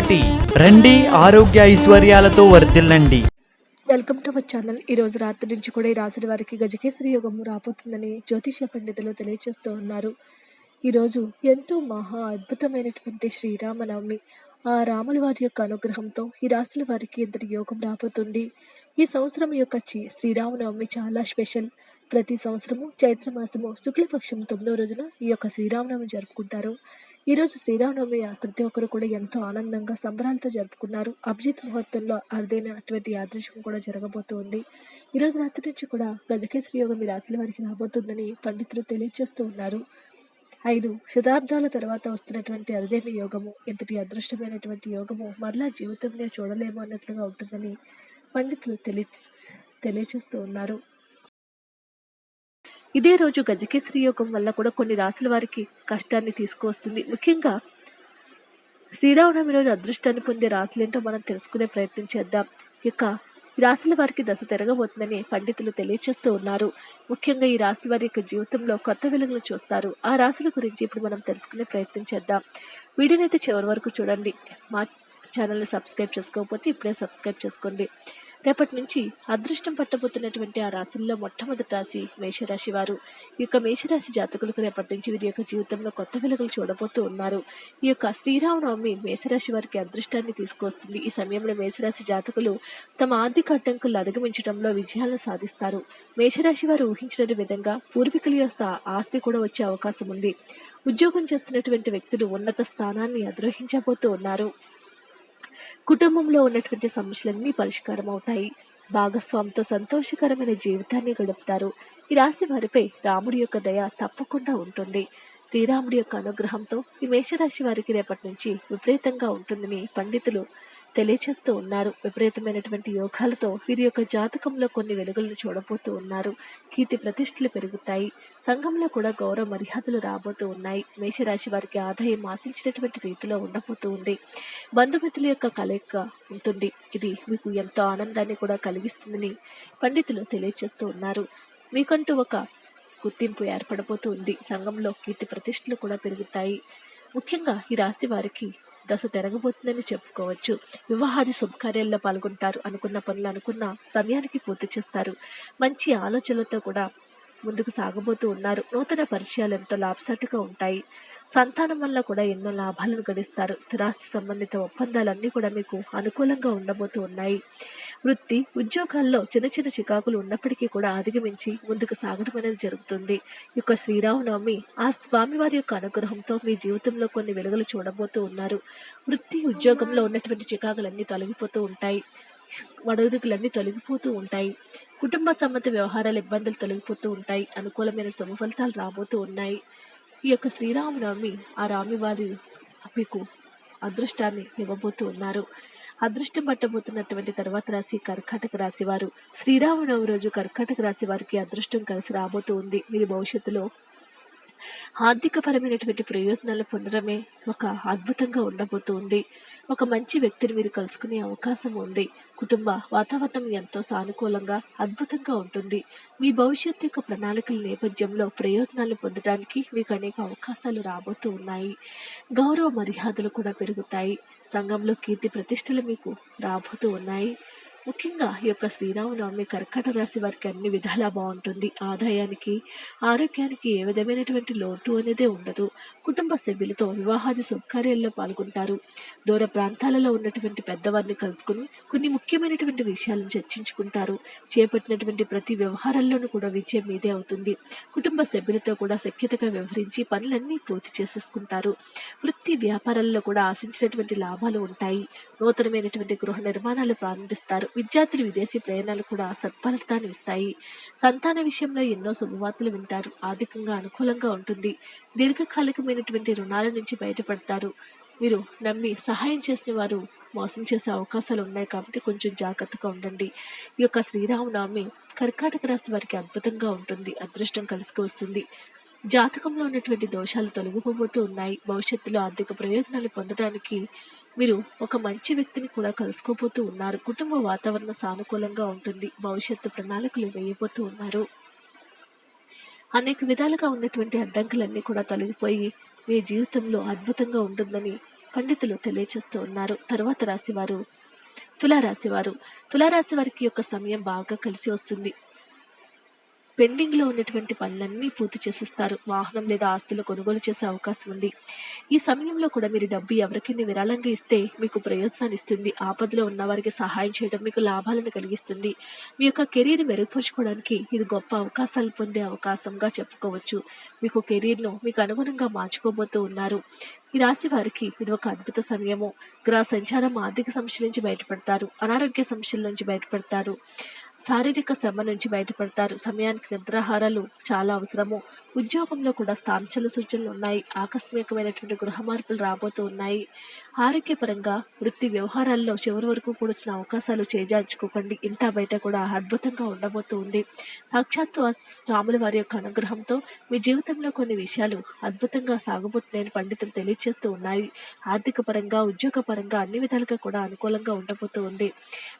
రండి ఆరోగ్య ఐశ్వర్యాలతో వర్ధిల్లండి. Welcome to my channel. ఈ రోజు రాత్రి నుంచి కూడా ఈ రాసిన వారికి గజకేశ్వరి యోగం రాబోతుందని జ్యోతిష పండితులు తెలియజేస్తూ ఉన్నారు. ఈరోజు ఎంతో మహా అద్భుతమైనటువంటి శ్రీరామనవమి. ఆ రాముల వారి యొక్క అనుగ్రహంతో ఈ రాశుల వారికి ఇంతటి యోగం రాబోతుంది. ఈ సంవత్సరం యొక్క చి- శ్రీరామనవమి చాలా స్పెషల్. ప్రతి సంవత్సరము చైత్ర మాసము శుక్లపక్షం తొమ్మిదవ రోజున ఈ యొక్క శ్రీరామనవమి జరుపుకుంటారు. ఈరోజు శ్రీరామనవమి ప్రతి ఒక్కరు కూడా ఎంతో ఆనందంగా సంబరాలతో జరుపుకున్నారు. అభిజిత్ ముహూర్తంలో అరుదైనటువంటి యాదృష్టం కూడా జరగబోతోంది. ఈ రోజు రాత్రి నుంచి కూడా గజకేసరి యోగం ఈ రాశుల వారికి రాబోతుందని పండితులు తెలియజేస్తూ ఉన్నారు. ఐదు శతాబ్దాల తర్వాత వస్తున్నటువంటి అరుదైన యోగము ఇంతటి అదృష్టమైనటువంటి యోగము మరలా జీవితంలో చూడలేము అన్నట్లుగా ఉంటుందని పండితులు తెలియ తెలియజేస్తూ ఉన్నారు. ఇదే రోజు గజకేసరి యోగం వల్ల కూడా కొన్ని రాశుల వారికి కష్టాన్ని తీసుకువస్తుంది. ముఖ్యంగా శ్రీరామనవమి రోజు అదృష్టాన్ని పొందే రాశులేంటో మనం తెలుసుకునే ప్రయత్నం చేద్దాం. ఇక ఈ రాశుల వారికి దశ తిరగబోతుందని పండితులు తెలియచేస్తూ ఉన్నారు. ముఖ్యంగా ఈ రాశి వారి యొక్క జీవితంలో కొత్త వెలుగులు చూస్తారు. ఆ రాశుల గురించి ఇప్పుడు మనం తెలుసుకునే ప్రయత్నం చేద్దాం. వీడియోని అయితే చివరి వరకు చూడండి. మా ఛానల్ని సబ్స్క్రైబ్ చేసుకోకపోతే ఇప్పుడే సబ్స్క్రైబ్ చేసుకోండి. రేపటి నుంచి అదృష్టం పట్టబోతున్నటువంటి ఆ రాశుల్లో మొట్టమొదటి రాశి మేషరాశి వారు ఈ యొక్క మేషరాశి జాతకులకు రేపటి నుంచి వీరి యొక్క జీవితంలో కొత్త వెలుగులు చూడబోతూ ఉన్నారు. ఈ యొక్క శ్రీరామనవమి మేషరాశి వారికి అదృష్టాన్ని తీసుకొస్తుంది. ఈ సమయంలో మేషరాశి జాతకులు తమ ఆర్థిక అడ్డంకులు అధిగమించడంలో విజయాలను సాధిస్తారు. మేషరాశి వారు ఊహించిన విధంగా పూర్వీకుల యొక్క ఆస్తి కూడా వచ్చే అవకాశం ఉంది. ఉద్యోగం చేస్తున్నటువంటి వ్యక్తులు ఉన్నత స్థానాన్ని అధిరోహించబోతూ ఉన్నారు. కుటుంబంలో ఉన్నటువంటి సమస్యలన్నీ పరిష్కారం అవుతాయి. భాగస్వామితో సంతోషకరమైన జీవితాన్ని గడుపుతారు. ఈ రాశి వారిపై రాముడి యొక్క దయ తప్పకుండా ఉంటుంది. శ్రీరాముడి యొక్క అనుగ్రహంతో ఈ మేషరాశి వారికి రేపటి నుంచి విపరీతంగా ఉంటుందని పండితులు తెలియచేస్తూ ఉన్నారు. విపరీతమైనటువంటి యోగాలతో వీరి యొక్క జాతకంలో కొన్ని వెలుగులను చూడబోతూ ఉన్నారు. కీర్తి ప్రతిష్టలు పెరుగుతాయి. సంఘంలో కూడా గౌరవ మర్యాదలు రాబోతూ ఉన్నాయి. మేషరాశి వారికి ఆదాయం ఆశించినటువంటి రీతిలో ఉండబోతూ ఉంది. బంధుమిత్రుల యొక్క కలయిక ఉంటుంది. ఇది మీకు ఎంతో ఆనందాన్ని కూడా కలిగిస్తుందని పండితులు తెలియచేస్తూ ఉన్నారు. మీకంటూ ఒక గుర్తింపు ఏర్పడబోతూ ఉంది. సంఘంలో కీర్తి ప్రతిష్టలు కూడా పెరుగుతాయి. ముఖ్యంగా ఈ రాశి వారికి దశ తిరగబోతుందని చెప్పుకోవచ్చు. వివాహాది శుభకార్యాల్లో పాల్గొంటారు అనుకున్న పనులు అనుకున్న సమయానికి పూర్తి చేస్తారు. మంచి ఆలోచనలతో కూడా ముందుకు సాగబోతూ ఉన్నారు. నూతన పరిచయాలు ఎంతో లాభసాటిగా ఉంటాయి. సంతానం వల్ల కూడా ఎన్నో లాభాలను గడిస్తారు. స్థిరాస్తి సంబంధిత ఒప్పందాలన్నీ కూడా మీకు అనుకూలంగా ఉండబోతూ ఉన్నాయి. వృత్తి ఉద్యోగాల్లో చిన్న చిన్న చికాకులు ఉన్నప్పటికీ కూడా అధిగమించి ముందుకు సాగడం అనేది జరుగుతుంది. ఈ యొక్క శ్రీరామనవమి ఆ స్వామివారి యొక్క అనుగ్రహంతో మీ జీవితంలో కొన్ని వెలుగులు చూడబోతూ ఉన్నారు. వృత్తి ఉద్యోగంలో ఉన్నటువంటి చికాకులన్నీ తొలగిపోతూ ఉంటాయి. వడదుకులన్నీ తొలగిపోతూ ఉంటాయి. కుటుంబ సంబంధ వ్యవహారాల ఇబ్బందులు తొలగిపోతూ ఉంటాయి. అనుకూలమైన శుభ ఫలితాలు రాబోతూ ఉన్నాయి. ఈ యొక్క శ్రీరామనవమి ఆ రామివారి మీకు అదృష్టాన్ని ఇవ్వబోతూ ఉన్నారు. అదృష్టం పట్టబోతున్నటువంటి తర్వాత రాశి కర్కాటక రాశి వారు. శ్రీరామనవమి రోజు కర్కాటక రాశి వారికి అదృష్టం కలిసి రాబోతూ ఉంది. మీరు భవిష్యత్తులో ఆర్థికపరమైనటువంటి ప్రయోజనాలు పొందడమే ఒక అద్భుతంగా ఉండబోతుంది ఒక మంచి వ్యక్తిని మీరు కలుసుకునే అవకాశం ఉంది. కుటుంబ వాతావరణం ఎంతో సానుకూలంగా అద్భుతంగా ఉంటుంది. మీ భవిష్యత్తు యొక్క ప్రణాళికల నేపథ్యంలో ప్రయోజనాలు పొందడానికి మీకు అనేక అవకాశాలు రాబోతూ ఉన్నాయి. గౌరవ మర్యాదలు కూడా పెరుగుతాయి. సంఘంలో కీర్తి ప్రతిష్టలు మీకు రాబోతూ ఉన్నాయి. ముఖ్యంగా ఈ యొక్క శ్రీరామనవమి కర్కట రాశి వారికి అన్ని విధాలా బాగుంటుంది. ఆదాయానికి ఆరోగ్యానికి ఏ విధమైనటువంటి లోటు అనేది ఉండదు. కుటుంబ సభ్యులతో వివాహాది శుభకార్యాల్లో పాల్గొంటారు. దూర ప్రాంతాలలో ఉన్నటువంటి పెద్దవారిని కలుసుకుని కొన్ని ముఖ్యమైనటువంటి విషయాలను చర్చించుకుంటారు. చేపట్టినటువంటి ప్రతి వ్యవహారాల్లోనూ కూడా విజయం మీదే అవుతుంది. కుటుంబ సభ్యులతో కూడా సఖ్యతగా వ్యవహరించి పనులన్నీ పూర్తి చేసేసుకుంటారు. వృత్తి వ్యాపారాల్లో కూడా ఆశించినటువంటి లాభాలు ఉంటాయి. నూతనమైనటువంటి గృహ నిర్మాణాలు ప్రారంభిస్తారు. విద్యార్థులు విదేశీ ప్రయాణాలు కూడా సత్ఫలితాన్ని ఇస్తాయి. సంతాన విషయంలో ఎన్నో శుభవార్తలు వింటారు. ఆర్థికంగా అనుకూలంగా ఉంటుంది. దీర్ఘకాలికమైనటువంటి రుణాల నుంచి బయటపడతారు. మీరు నమ్మి సహాయం చేసిన వారు మోసం చేసే అవకాశాలు ఉన్నాయి కాబట్టి కొంచెం జాగ్రత్తగా ఉండండి. ఈ యొక్క శ్రీరామనవమి కర్కాటక రాశి వారికి అద్భుతంగా ఉంటుంది. అదృష్టం కలిసి వస్తుంది. జాతకంలో ఉన్నటువంటి దోషాలు తొలగిపోబోతూ ఉన్నాయి. భవిష్యత్తులో ఆర్థిక ప్రయోజనాలు పొందడానికి మీరు ఒక మంచి వ్యక్తిని కూడా కలుసుకోబోతూ ఉన్నారు. కుటుంబ వాతావరణం సానుకూలంగా ఉంటుంది. భవిష్యత్తు ప్రణాళికలు వేయబోతూ ఉన్నారు. అనేక విధాలుగా ఉన్నటువంటి అడ్డంకులన్నీ కూడా తొలగిపోయి మీ జీవితంలో అద్భుతంగా ఉంటుందని పండితులు తెలియచేస్తూ ఉన్నారు. తర్వాత రాశివారు తులారాశివారు. తులారాశి వారికి యొక్క సమయం బాగా కలిసి వస్తుంది. పెండింగ్లో ఉన్నటువంటి పనులన్నీ పూర్తి చేసిస్తారు. వాహనం లేదా ఆస్తులు కొనుగోలు చేసే అవకాశం ఉంది. ఈ సమయంలో కూడా మీరు డబ్బు ఎవరికైనా విరాళంగా ఇస్తే మీకు ప్రయోజనాన్ని ఇస్తుంది. ఆపదలో ఉన్న వారికి సహాయం చేయడం మీకు లాభాలను కలిగిస్తుంది. మీ యొక్క కెరీర్ మెరుగుపరుచుకోవడానికి ఇది గొప్ప అవకాశాలు పొందే అవకాశంగా చెప్పుకోవచ్చు. మీకు కెరీర్ను మీకు అనుగుణంగా మార్చుకోబోతూ ఉన్నారు. ఈ రాశి వారికి ఇది ఒక అద్భుత సమయము. గ్రహ సంచారం ఆర్థిక సమస్యల నుంచి బయటపడతారు. అనారోగ్య సమస్యల నుంచి బయటపడతారు. శారీరక శ్రమ నుంచి బయటపడతారు. సమయానికి నిద్రాహారాలు చాలా అవసరము. ఉద్యోగంలో కూడా స్థాంచల సూచనలు ఉన్నాయి. ఆకస్మికమైనటువంటి గృహ మార్పులు రాబోతూ ఉన్నాయి. ఆరోగ్యపరంగా వృత్తి వ్యవహారాల్లో చివరి వరకు కూడా వచ్చిన అవకాశాలు చేజార్చుకోకండి. ఇంటా బయట కూడా అద్భుతంగా ఉండబోతూ ఉంది. సాక్షాత్తు స్వాముల వారి యొక్క అనుగ్రహంతో మీ జీవితంలో కొన్ని విషయాలు అద్భుతంగా సాగబోతున్నాయని పండితులు తెలియజేస్తూ ఉన్నాయి. ఆర్థిక పరంగా ఉద్యోగ పరంగా అన్ని విధాలుగా కూడా అనుకూలంగా ఉండబోతూ ఉంది.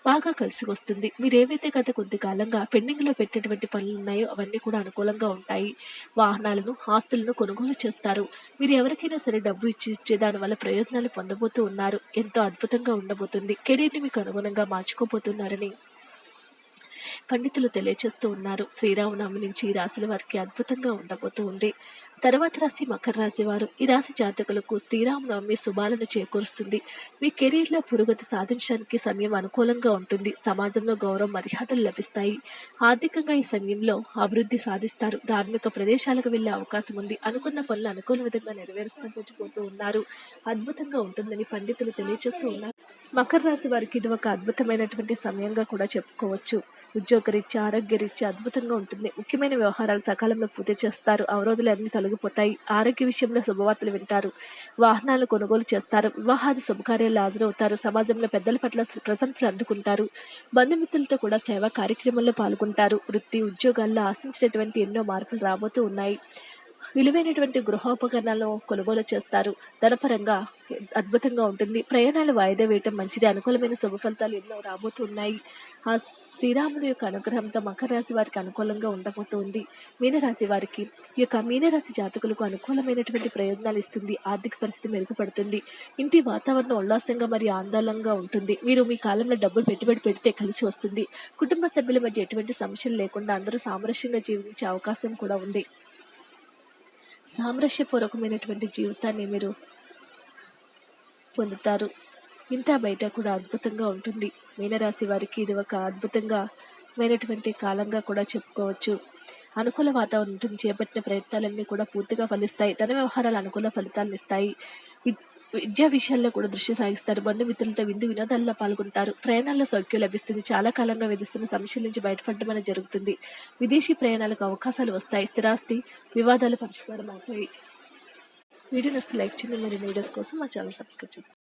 బాగా కలిసి వస్తుంది. మీరు ఏవైతే గత కొద్ది కాలంగా పెండింగ్లో పెట్టేటువంటి పనులు ఉన్నాయో అవన్నీ కూడా అనుకూలంగా ఉంటాయి. వాహనాలను ఆస్తులను కొనుగోలు చేస్తారు. మీరు ఎవరికైనా సరే డబ్బు ఇచ్చి ఇచ్చే దానివల్ల ప్రయోజనాలు పొందబోతూ ఉన్నారు. ఎంతో అద్భుతంగా ఉండబోతుంది. కెరీర్ని మీకు అనుగుణంగా మార్చుకోబోతున్నారని పండితులు తెలియచేస్తూ ఉన్నారు. శ్రీరామనవమి నుంచి ఈ రాశుల వారికి అద్భుతంగా ఉండబోతూ ఉంది. తర్వాత రాశి మకర రాశి వారు. ఈ రాశి జాతకులకు శ్రీరామనవమి శుభాలను చేకూరుస్తుంది. మీ కెరీర్లో పురోగతి సాధించడానికి సమయం అనుకూలంగా ఉంటుంది. సమాజంలో గౌరవ మర్యాదలు లభిస్తాయి. ఆర్థికంగా ఈ సమయంలో అభివృద్ధి సాధిస్తారు. ధార్మిక ప్రదేశాలకు వెళ్ళే అవకాశం ఉంది. అనుకున్న పనులు అనుకూల విధంగా నెరవేరుస్తూ ఉన్నారు. అద్భుతంగా ఉంటుందని పండితులు తెలియజేస్తూ ఉన్నారు. మకర రాశి వారికి ఇది ఒక అద్భుతమైనటువంటి సమయంగా కూడా చెప్పుకోవచ్చు. ఉద్యోగరీత్యా ఆరోగ్యరీత్యా అద్భుతంగా ఉంటుంది. ముఖ్యమైన వ్యవహారాలు సకాలంలో పూర్తి చేస్తారు. అవరోధాలు అన్ని తొలగిపోతాయి. ఆరోగ్య విషయంలో శుభవార్తలు వింటారు. వాహనాలు కొనుగోలు చేస్తారు. వివాహాది శుభకార్యాలు హాజరవుతారు. సమాజంలో పెద్దల పట్ల ప్రశంసలు అందుకుంటారు. బంధుమిత్రులతో కూడా సేవా కార్యక్రమంలో పాల్గొంటారు. వృత్తి ఉద్యోగాల్లో ఆశించినటువంటి ఎన్నో మార్పులు రాబోతూ ఉన్నాయి. విలువైనటువంటి గృహోపకరణాలను కొనుగోలు చేస్తారు. ధనపరంగా అద్భుతంగా ఉంటుంది. ప్రయాణాలు వాయిదా వేయటం మంచిది. అనుకూలమైన శుభ ఫలితాలు ఎన్నో రాబోతున్నాయి ఆ శ్రీరాముడి యొక్క అనుగ్రహంతో మకర రాశి వారికి అనుకూలంగా ఉండబోతోంది. మీనరాశి వారికి ఈ యొక్క మీనరాశి జాతకులకు అనుకూలమైనటువంటి ప్రయోజనాలు ఇస్తుంది. ఆర్థిక పరిస్థితి మెరుగుపడుతుంది. ఇంటి వాతావరణం ఉల్లాసంగా మరియు ఆందోళనగా ఉంటుంది. మీరు మీ కాలంలో డబ్బులు పెట్టుబడి పెడితే కలిసి వస్తుంది. కుటుంబ సభ్యుల మధ్య ఎటువంటి సమస్యలు లేకుండా అందరూ సామరస్యంగా జీవించే అవకాశం కూడా ఉంది. సామరస్యపూర్వకమైనటువంటి జీవితాన్ని మీరు పొందుతారు. ఇంటా బయట కూడా అద్భుతంగా ఉంటుంది. మీనరాశి వారికి ఇది ఒక అద్భుతంగా మైనటువంటి కాలంగా కూడా చెప్పుకోవచ్చు. అనుకూల వాతావరణం చేపట్టిన ప్రయత్నాలన్నీ కూడా పూర్తిగా ఫలిస్తాయి. ధన వ్యవహారాలు అనుకూల ఫలితాలను ఇస్తాయి. వి- విద్యా విషయాల్లో కూడా దృష్టి సాగిస్తారు. బంధుమిత్రులతో విందు వినోదాల్లో పాల్గొంటారు. ప్రయాణాల్లో సౌఖ్యం లభిస్తుంది. చాలా కాలంగా విధిస్తున్న సమస్యల నుంచి బయటపడడం అనేది జరుగుతుంది. విదేశీ ప్రయాణాలకు అవకాశాలు వస్తాయి. స్థిరాస్తి వివాదాలు పరిష్కారం అవుతాయి వీడియో నస్తే లైక్ చేయండి. మరి వీడియోస్ కోసం మా ఛానల్ సబ్స్క్రైబ్ చేసుకోండి.